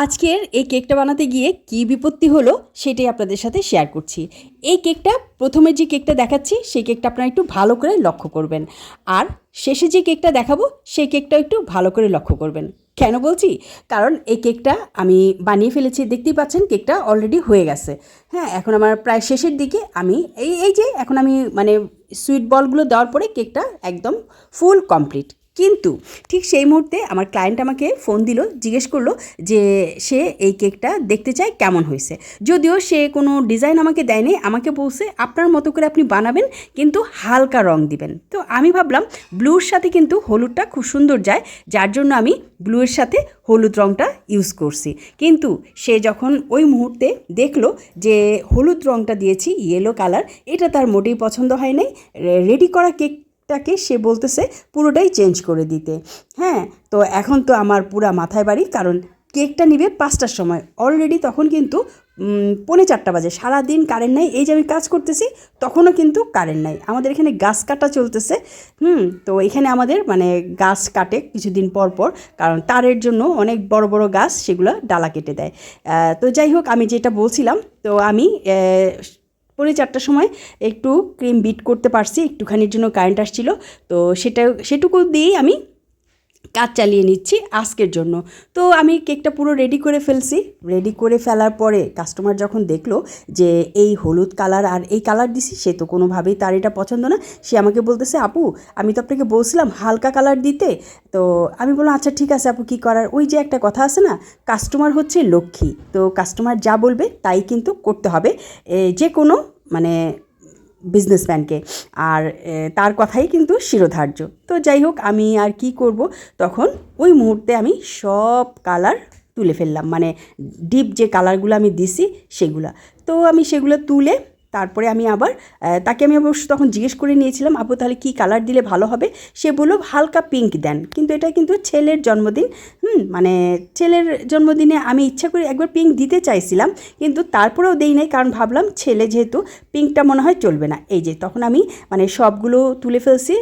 আজকের এই কেকটা বানাতে গিয়ে কী বিপত্তি হলো সেটাই আপনাদের সাথে শেয়ার করছি। এই কেকটা প্রথমে যে কেকটা দেখাচ্ছি, সেই কেকটা আপনারা একটু ভালো করে লক্ষ্য করবেন। আর শেষে যে কেকটা দেখাবো, সেই কেকটা একটু ভালো করে লক্ষ্য করবেন। কেন বলছি? কারণ এই কেকটা আমি বানিয়ে ফেলেছি, দেখতেই পাচ্ছেন কেকটা অলরেডি হয়ে গেছে। হ্যাঁ এখন আমার প্রায় শেষের দিকে আমি এই এই যে এখন আমি মানে সুইট বলগুলো দেওয়ার পরে কেকটা একদম ফুল কমপ্লিট কিন্তু ঠিক সেই মুহূর্তে আমার ক্লায়েন্ট আমাকে ফোন দিল, জিজ্ঞেস করল যে সে এই কেকটা দেখতে চায় কেমন হয়েছে। যদিও সে কোনো ডিজাইন আমাকে দেয়নি, আমাকে বলছে আপনার মতো করে আপনি বানাবেন, কিন্তু হালকা রং দিবেন। তো আমি ভাবলাম ব্লুর সাথে কিন্তু হলুদটা খুব সুন্দর যায়, যার জন্য আমি ব্লুয়ের সাথে হলুদ রংটা ইউজ করছি। কিন্তু সে যখন ওই মুহূর্তে দেখল যে হলুদ রংটা দিয়েছি ইয়েলো কালার এটা তার মোটেই পছন্দ হয় নাই রেডি করা কেক টাকে সে বলতেছে পুরোটাই চেঞ্জ করে দিতে। হ্যাঁ তো এখন তো আমার পুরা মাথায় বাড়ি, কারণ কেকটা নিবে পাঁচটার সময়। অলরেডি তখন কিন্তু পৌনে চারটা বাজে। সারাদিন কারেন্ট নাই, এই যে আমি কাজ করতেছি, তখনও কিন্তু কারেন্ট নাই। আমাদের এখানে গাছ কাটা চলতেছে, হুম, তো এখানে আমাদের মানে গাছ কাটে কিছুদিন পর পর, কারণ তারের জন্য অনেক বড় বড় গাছ সেগুলো ডালা কেটে দেয়। তো যাই হোক, আমি যেটা বলছিলাম, তো আমি পৌনে চারটার সময় একটু ক্রিম বিট করতে পারছি, একটুখানির জন্য কারেন্ট আসছিল। তো সেটা, সেটুকু দিয়েই আমি কাজ চালিয়ে নিচ্ছি আজকের জন্য। তো আমি কেকটা পুরো রেডি করে ফেলছি। রেডি করে ফেলার পরে কাস্টমার যখন দেখল যে এই হলুদ কালার আর এই কালার দিছি, সে তো কোনোভাবেই তার এটা পছন্দ না। সে আমাকে বলতেছে, আপু, আমি তো আপনাকে বলছিলাম হালকা কালার দিতে। তো আমি বললাম আচ্ছা ঠিক আছে আপু, কী করার? ওই যে একটা কথা আছে না কাস্টমার হচ্ছে লক্ষ্মী। তো কাস্টমার যা বলবে তাই কিন্তু করতে হবে। যে কোনো মানে বিজনেসম্যানকে আর তার কথাই কিন্তু শিরোধার্য। তো যাই হোক, আমি আর কি করব? তখন ওই মুহূর্তে আমি সব কালার তুলে ফেললাম। মানে ডিপ যে কালারগুলো আমি দিছি সেগুলা। তো আমি সেগুলো তুলে তারপরে আমি আবার তাকে আমি অবশ্য তখন জিজ্ঞেস করে নিয়েছিলাম, আপু, তাহলে কী কালার দিলে ভালো হবে? সে বলল, হালকা পিঙ্ক দেন। কিন্তু এটা কিন্তু ছেলের জন্মদিন হুম মানে ছেলের জন্মদিনে আমি ইচ্ছা করে একবার পিঙ্ক দিতে চাইছিলাম, কিন্তু তারপরেও দেই নাই, কারণ ভাবলাম ছেলে যেহেতু পিঙ্কটা মনে হয় চলবে না। এই যে, তখন আমি মানে সবগুলো তুলে ফেলছি,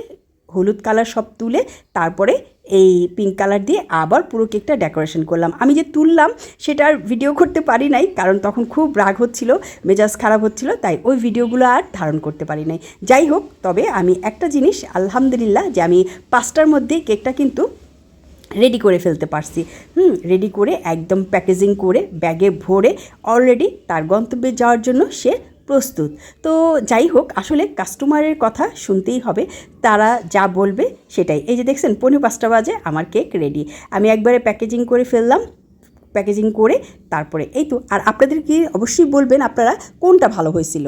হলুদ কালার সব তুলে, তারপরে এই পিঙ্ক কালার দিয়ে আবার পুরো কেকটা ডেকোরেশন করলাম। আমি যে তুললাম, সেটা আর ভিডিও করতে পারি নাই, কারণ তখন খুব রাগ হচ্ছিল, মেজাজ খারাপ হচ্ছিল, তাই ওই ভিডিওগুলো আর ধারণ করতে পারি নাই। যাই হোক, তবে আমি একটা জিনিস, আলহামদুলিল্লাহ, যে আমি পাঁচটার মধ্যেই কেকটা কিন্তু রেডি করে ফেলতে পারছি। হুম রেডি করে একদম প্যাকেজিং করে, ব্যাগে ভরে অলরেডি তার গন্তব্যে যাওয়ার জন্য সে প্রস্তুত। তো যাই হোক, আসলে কাস্টমারের কথা শুনতেই হবে, তারা যা বলবে সেটাই। এই যে দেখছেন পনেরো পাঁচটা বাজে, আমার কেক রেডি আমি একবারে প্যাকেজিং করে ফেললাম প্যাকেজিং করে তারপরে, এই তো। আর আপনাদের কি অবশ্যই বলবেন আপনারা কোনটা ভালো হয়েছিল?